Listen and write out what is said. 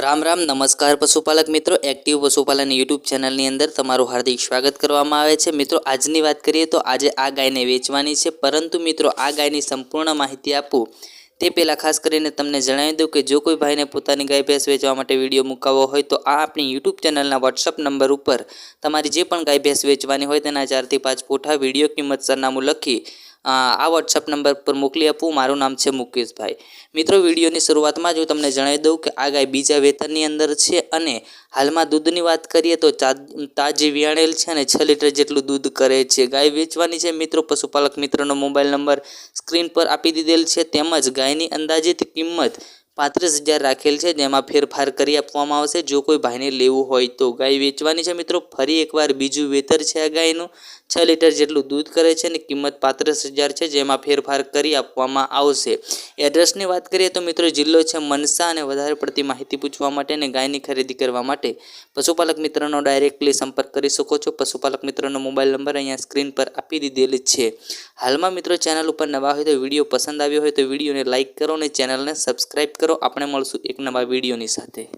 રામ રામ, નમસ્કાર પશુપાલક મિત્રો એક્ટિવ પશુપાલન યુટ્યુબ ચેનલની અંદર તમારું હાર્દિક સ્વાગત કરવામાં આવે છે. મિત્રો, આજની વાત કરીએ તો આજે આ ગાયને વેચવાની છે. પરંતુ મિત્રો, આ ગાયની સંપૂર્ણ માહિતી આપું. તે પહેલાં ખાસ કરીને તમને જણાવી દઉં કે જો કોઈ ભાઈને પોતાની ગાય ભેંસ વેચવા માટે વીડિયો મુકાવવો હોય તો આ આપણી યુટ્યુબ ચેનલના વોટ્સઅપ નંબર ઉપર તમારી જે પણ ગાય ભેંસ વેચવાની હોય તેના ચારથી પાંચ ફોટા વીડિયો કિંમત સરનામું લખી આ વોટ્સઅપ નંબર પર મોકલી આપવું મારું નામ છે મુકેશભાઈ. મિત્રો, વિડીયોની શરૂઆતમાં જ હું તમને જણાવી દઉં કે આ ગાય બીજા વેતનની અંદર છે અને હાલમાં દૂધની વાત કરીએ તો તાજી વિયાણેલ છે અને છ લીટર જેટલું દૂધ કરે છે. ગાય વેચવાની છે મિત્રો, પશુપાલક મિત્રનો મોબાઈલ નંબર સ્ક્રીન પર આપી દીધેલ છે. તેમજ ગાયની અંદાજિત કિંમત પાંત્રીસ હજાર રાખેલ છે જેમાં ફેરફાર કરી આપવામાં આવશે. જો કોઈ ભાઈને લેવું હોય તો ગાય વેચવાની છે. મિત્રો, ફરી એકવાર બીજું વેતર છે આ ગાયનું. છ લીટર જેટલું દૂધ કરે છે અને કિંમત પાંત્રીસ હજાર છે જેમાં ફેરફાર કરી આપવામાં આવશે. એડ્રેસની વાત કરીએ તો મિત્રો, જિલ્લો છે મનસા અને વધારે પડતી માહિતી પૂછવા માટે અને ગાયની ખરીદી કરવા માટે પશુપાલક મિત્રનો ડાયરેક્ટલી સંપર્ક કરી શકો છો. પશુપાલક મિત્રનો મોબાઈલ નંબર અહીંયા સ્ક્રીન પર આપી દીધેલ છે. હાલમાં મિત્રો, ચેનલ ઉપર નવા હોય તો વીડિયો પસંદ આવ્યો હોય તો વિડીયોને લાઇક કરો અને ચેનલને સબસ્ક્રાઇબ કરો. આપણે મળશું એક નવા વિડીયોની સાથે.